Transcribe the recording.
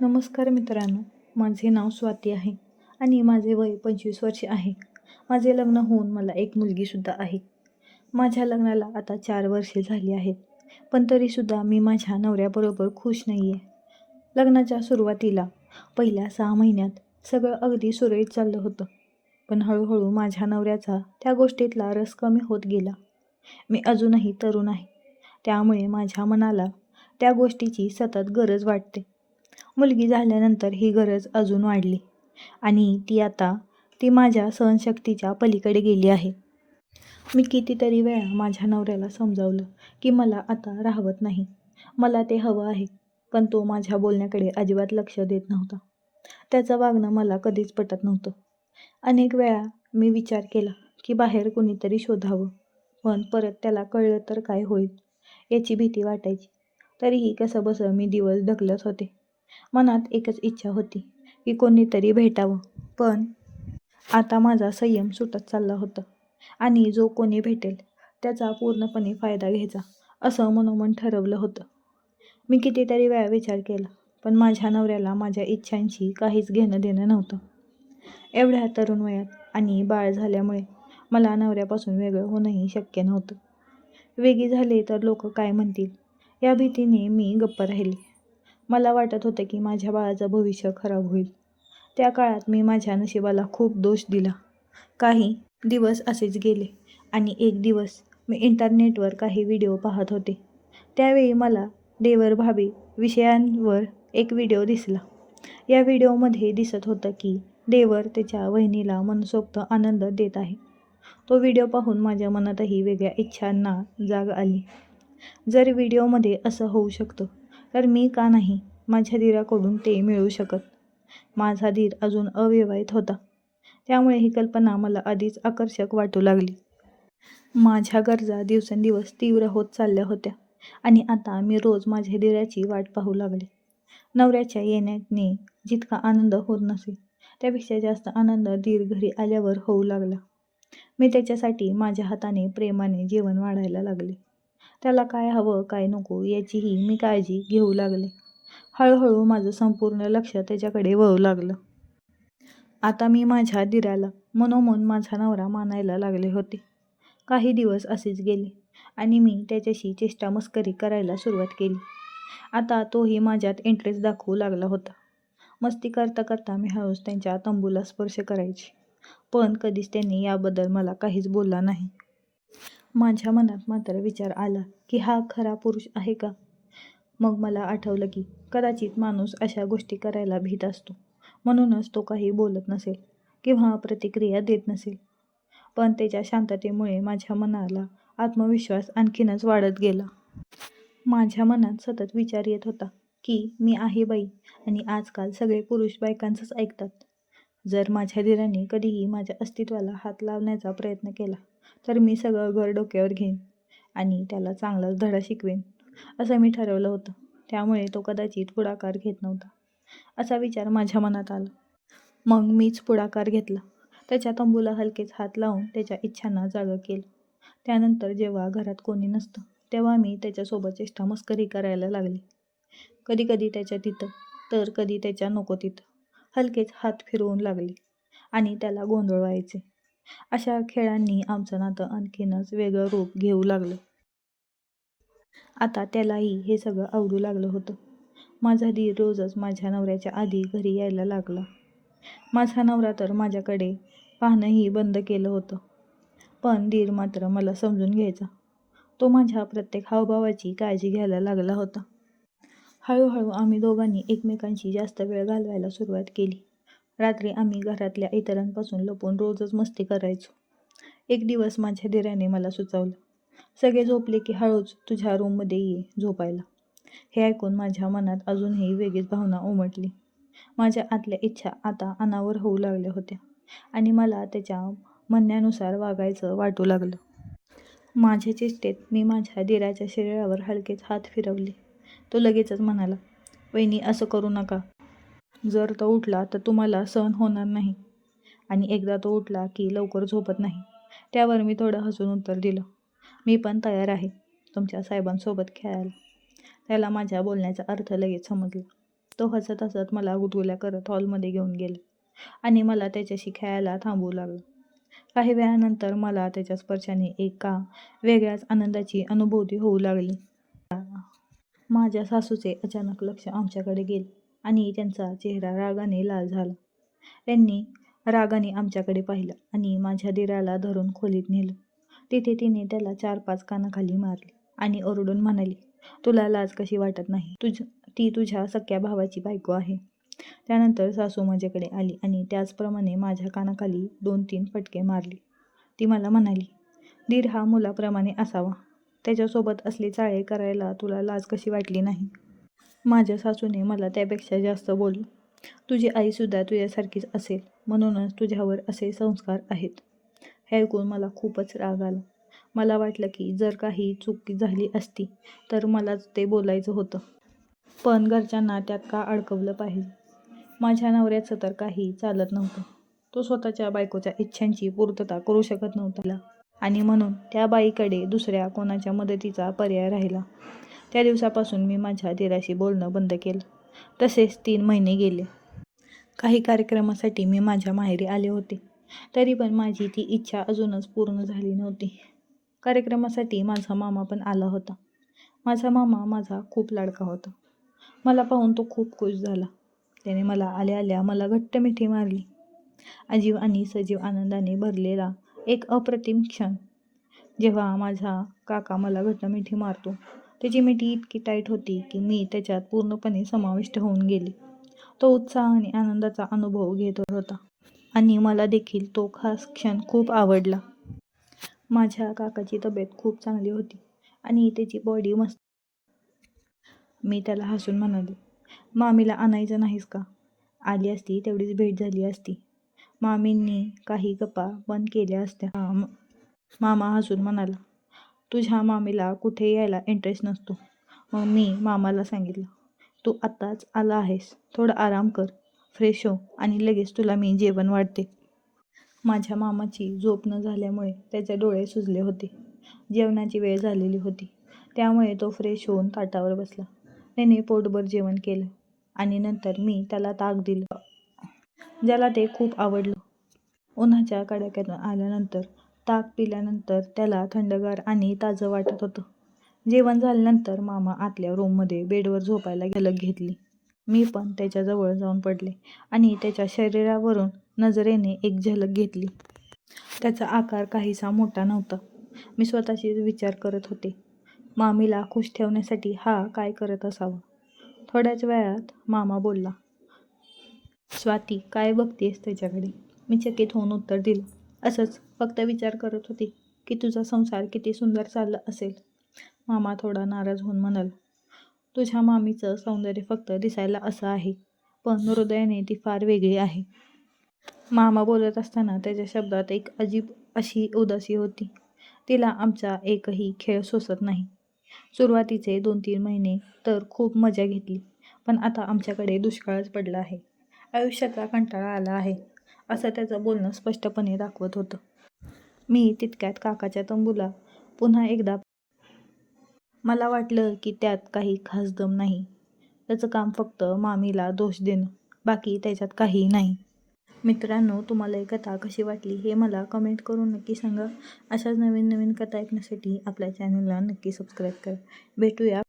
नमस्कार मित्रांनो माझे नाव स्वाती आहे आणि माझे वय पंचवीस वर्षे आहे. माझे लग्न होऊन मला एक मुलगीसुद्धा आहे. माझ्या लग्नाला आता चार वर्षे झाली आहेत पण तरीसुद्धा मी माझ्या नवऱ्याबरोबर खुश नाही आहे लग्नाच्या सुरुवातीला पहिल्या सहा महिन्यात सगळं अगदी सुरळीत चाललं होतं पण हळूहळू माझ्या नवऱ्याचा त्या गोष्टीतला रस कमी होत गेला. मी अजूनही तरुण आहे त्यामुळे माझ्या मनाला त्या गोष्टीची सतत गरज वाटते. मुलगी झाल्यानंतर ही गरज अजून वाढली आणि ती आता ती माझ्या सहनशक्तीच्या पलीकडे गेली आहे. मी कितीतरी वेळा माझ्या नवऱ्याला समजावलं की मला आता राहवत नाही. मला ते हवं आहे पण तो माझ्या बोलण्याकडे अजिबात लक्ष देत नव्हता. त्याचं वागणं मला कधीच पटत नव्हतं. अनेक वेळा मी विचार केला की बाहेर कुणीतरी शोधावं पण परत त्याला कळलं तर काय होईल याची भीती वाटायची. तरीही कसं बसं मी दिवस ढकलत होते. मनात एकच इच्छा होती की कोणीतरी भेटावं. पण आता माझा संयम सुटत चालला होता आणि जो कोणी भेटेल त्याचा पूर्णपणे फायदा घ्यायचा असं मनोमन ठरवलं होतं. मी कितीतरी वेळा विचार केला पण माझ्या नवऱ्याला माझ्या इच्छांशी काहीच घेणं देणं नव्हतं. एवढ्या तरुण वयात आणि बाळ झाल्यामुळे मला नवऱ्यापासून वेगळं होणंही शक्य नव्हतं. वेगळी झाले तर लोक काय म्हणतील? या भीतीने मी गप्प राहिली. मला वाटत होतं की माझ्या बाळाचं भविष्य खराब होईल. त्या काळात मी माझ्या नशिबाला खूप दोष दिला. काही दिवस असेच गेले आणि एक दिवस मी इंटरनेटवर काही व्हिडिओ पाहत होते. त्यावेळी मला देवर भाभी विषयांवर एक व्हिडिओ दिसला. या व्हिडिओमध्ये दिसत होतं की देवर त्याच्या वहिनीला मनसोक्त आनंद देत आहे. तो व्हिडिओ पाहून माझ्या मनातही वेगळ्या इच्छांना जाग आली. जर व्हिडिओमध्ये असं होऊ शकतं तर मी का नाही माझ्या धीराकडून ते मिळू शकत? माझा धीर अजून अविवाहित होता. त्यामुळे ही कल्पना मला आधीच आकर्षक वाटू लागली. माझ्या गरजा दिवसेंदिवस तीव्र होत चालल्या होत्या आणि आता मी रोज माझ्या धीराची वाट पाहू लागले. नवऱ्याच्या येण्याने जितका आनंद होत नसेल त्यापेक्षा जास्त आनंद धीर घरी आल्यावर होऊ लागला. मी त्याच्यासाठी माझ्या हाताने प्रेमाने जेवण वाढायला लागले. त्याला काय हवं काय नको याचीही मी काळजी घेऊ लागले. हळूहळू माझं संपूर्ण लक्ष त्याच्याकडे वळू लागलं. आता मी माझ्या दिराला मनोमन माझा नवरा मानायला लागले होते. काही दिवस असेच गेले आणि मी त्याच्याशी चेष्टा मस्करी करायला सुरुवात केली. आता तोही माझ्यात इंटरेस्ट दाखवू लागला होता. मस्ती करता करता मी हळूच त्यांच्या तंबूला स्पर्श करायची. पण कधीच त्यांनी याबद्दल मला काहीच बोलला नाही. माझ्या मनात मात्र विचार आला की हा खरा पुरुष आहे का? मग मला आठवलं की कदाचित माणूस अशा गोष्टी करायला भीत असतो. म्हणूनच तो काही बोलत नसेल किंवा प्रतिक्रिया देत नसेल. पण त्याच्या शांततेमुळे माझ्या मनाला आत्मविश्वास आणखीनच वाढत गेला. माझ्या मनात सतत विचार येत होता की मी आहे बाई आणि आजकाल सगळे पुरुष बायकांचंच ऐकतात. जर माझ्या धीराने कधीही माझ्या अस्तित्वाला हात लावण्याचा प्रयत्न केला तर मी सगळं घर डोक्यावर घेईन आणि त्याला चांगलाच धडा शिकवेन असं मी ठरवलं होतं. त्यामुळे तो कदाचित पुढाकार घेत नव्हता. असा विचार माझ्या मनात आला. मग मीच पुढाकार घेतला. त्याच्या तंबूला हलकेच हात लावून त्याच्या इच्छांना जागं केलं. त्यानंतर जेव्हा घरात कोणी नसतं तेव्हा मी त्याच्यासोबत चेष्टा मस्करी करायला लागली. कधी कधी त्याच्या तिथं तर कधी त्याच्या नको तिथं हलकेच हात फिरवून लागले आणि त्याला गोंधळ व्हायचे. अशा खेळांनी आमचं नातं आणखीनच वेगळं रूप घेऊ लागलं. आता त्यालाही हे सगळं आवडू लागलं होतं. माझा धीर रोजच माझ्या नवऱ्याच्या आधी घरी यायला लागला. माझा नवरा तर माझ्याकडे पाहणंही बंद केलं होतं. पण धीर मात्र मला समजून घ्यायचा. तो माझ्या प्रत्येक हावभावाची काळजी घ्यायला लागला होता. हळूहळू आम्ही दोघांनी एकमेकांशी जास्त वेळ घालवायला सुरुवात केली. रात्री आम्ही घरातल्या इतरांपासून लपून रोजच मस्ती करायचो. एक दिवस माझ्या दिराने मला सुचवलं सगळे झोपले की हळूच तुझ्या रूममध्ये ये झोपायला. हे ऐकून माझ्या मनात अजूनही वेगळीच भावना उमटली. माझ्या आतल्या इच्छा आता अनावर होऊ लागल्या होत्या आणि मला त्याच्या म्हणण्यानुसार वागायचं वाटू लागलं. माझ्या चेष्टेत मी माझ्या दिराच्या शरीरावर हलकेच हात फिरवले. तो लगेचच म्हणाला वहिनी असं करू नका. जर तो उठला तर तुम्हाला सहन होणार नाही. आणि एकदा तो उठला की लवकर झोपत नाही. त्यावर मी थोडं हसून उत्तर दिलं. मी पण तयार आहे तुमच्या साहेबांसोबत खेळायला. त्याला माझ्या बोलण्याचा अर्थ लगेच समजला. तो हसत हसत मला गुदगुल्या करत हॉलमध्ये घेऊन गेला आणि मला त्याच्याशी खेळायला थांबवू लागलं. काही वेळानंतर मला त्याच्या स्पर्शाने एका वेगळ्याच आनंदाची अनुभूती होऊ लागली. माझ्या सासूचे अचानक लक्ष आमच्याकडे गेले. आणि त्यांचा चेहरा रागाने लाल झाला. त्यांनी रागाने आमच्याकडे पाहिलं आणि माझ्या दिराला धरून खोलीत नेलं. तिथे तिने त्याला चार पाच कानाखाली मारली आणि ओरडून म्हणाली तुला लाज कशी वाटत नाही? तुझ ती तुझ्या सख्या भावाची बायको आहे. त्यानंतर सासू माझ्याकडे आली आणि त्याचप्रमाणे माझ्या कानाखाली दोन तीन फटके मारली. ती मला म्हणाली दीर हा मुलाप्रमाणे असावा. त्याच्यासोबत असले चाळे करायला तुला लाज कशी वाटली नाही? माझ्या सासूने मला त्यापेक्षा जास्त बोलली. तुझी आईसुद्धा तुझ्यासारखीच असेल म्हणूनच तुझ्यावर असे संस्कार आहेत. हे ऐकून मला खूपच राग आला. मला वाटलं की जर काही चूक झाली असती तर मलाच ते बोलायचं होतं. पण घरच्यांना त्यात का अडकवलं पाहिजे? माझ्या नवऱ्याचं तर काही चालत नव्हतं. तो स्वतःच्या बायकोच्या इच्छांची पूर्तता करू शकत नव्हता. आणि म्हणून त्या बाईकडे दुसऱ्या कोणाच्या मदतीचा पर्याय राहिला. त्या दिवसापासून मी माझ्या दिराशी बोलणं बंद केलं. तसेच तीन महिने गेले. काही कार्यक्रमासाठी मी माझ्या माहेरी आले होते. तरी पण माझी ती इच्छा अजूनच पूर्ण झाली नव्हती. कार्यक्रमासाठी माझा मामा पण आला होता. माझा मामा माझा खूप लाडका होता. मला पाहून तो खूप खुश झाला. त्याने मला आल्या आल्या मला घट्ट मिठी मारली. अजीव आणि सजीव आनंदाने भरलेला एक अप्रतिम क्षण. जेव्हा माझा काका मला घट्ट मिठी मारतो त्याची मिठी इतकी टाईट होती की मी त्याच्यात पूर्णपणे समाविष्ट होऊन गेले. तो उत्साह आणि आनंदाचा अनुभव घेत होता. आणि मला देखील तो खास क्षण खूप आवडला. माझ्या काकाची तब्येत खूप चांगली होती आणि त्याची बॉडी मस्त मी त्याला हसून म्हणाले मामीला आणायचं नाहीस का? आली असती तेवढीच भेट झाली असती. मामींनी काही गप्पा बंद केल्या असत्या. हा, मामा हसून म्हणाला तुझ्या मामीला कुठे यायला इंटरेस्ट नसतो. मग मी मामाला सांगितलं तू आत्ताच आला आहेस. थोडा आराम कर. फ्रेश हो आणि लगेच तुला मी जेवण वाढते. माझ्या मामाची झोप न झाल्यामुळे त्याचे डोळे सुजले होते. जेवणाची वेळ झालेली होती. त्यामुळे तो फ्रेश होऊन ताटावर बसला. त्याने पोटभर जेवण केलं आणि नंतर मी त्याला ताक दिलं ज्याला ते खूप आवडलं. उन्हाच्या कडाक्यातून आल्यानंतर ताक पिल्यानंतर त्याला थंडगार आणि ताजं वाटत होतं. जेवण झाल्यानंतर मामा आतल्या रूममध्ये बेडवर झोपायला झलक घेतली. मी पण त्याच्याजवळ जाऊन पडले आणि त्याच्या शरीरावरून नजरेने एक झलक घेतली. त्याचा आकार काहीसा मोठा नव्हता. मी स्वतःशीच विचार करत होते. मामीला खुश ठेवण्यासाठी हा काय करत असावा? थोड्याच वेळात मामा बोलला स्वाती काय बघतेस त्याच्याकडे? मी चकित होऊन उत्तर दिलं असंच फक्त विचार करत होते की तुझा संसार किती सुंदर चालला असेल. मामा थोडा नाराज होऊन म्हणाला तुझ्या मामीचं सौंदर्य फक्त दिसायला असं आहे पण हृदयाने ती फार वेगळी आहे. मामा बोलत असताना त्याच्या शब्दात एक अजीब अशी उदासी होती. तिला आमचा एकही खेळ सोसत नाही. सुरुवातीचे दोन तीन महिने तर खूप मजा घेतली पण आता आमच्याकडे दुष्काळच पडला आहे. आयुष्याचा कंटाळा आला आहे. असं त्याचं बोलणं स्पष्टपणे दाखवत होतं. मी तितक्यात काकाच्या तंबूला पुन्हा एकदा मला वाटलं की त्यात काही खास दम नाही. त्याचं काम फक्त मामीला दोष देणं बाकी त्याच्यात काही नाही. मित्रांनो तुम्हाला ही कथा कशी वाटली हे मला कमेंट करून नक्की सांगा. अशाच नवीन नवीन कथा ऐकण्यासाठी आपल्या चॅनलला नक्की सबस्क्राईब करा. भेटूया.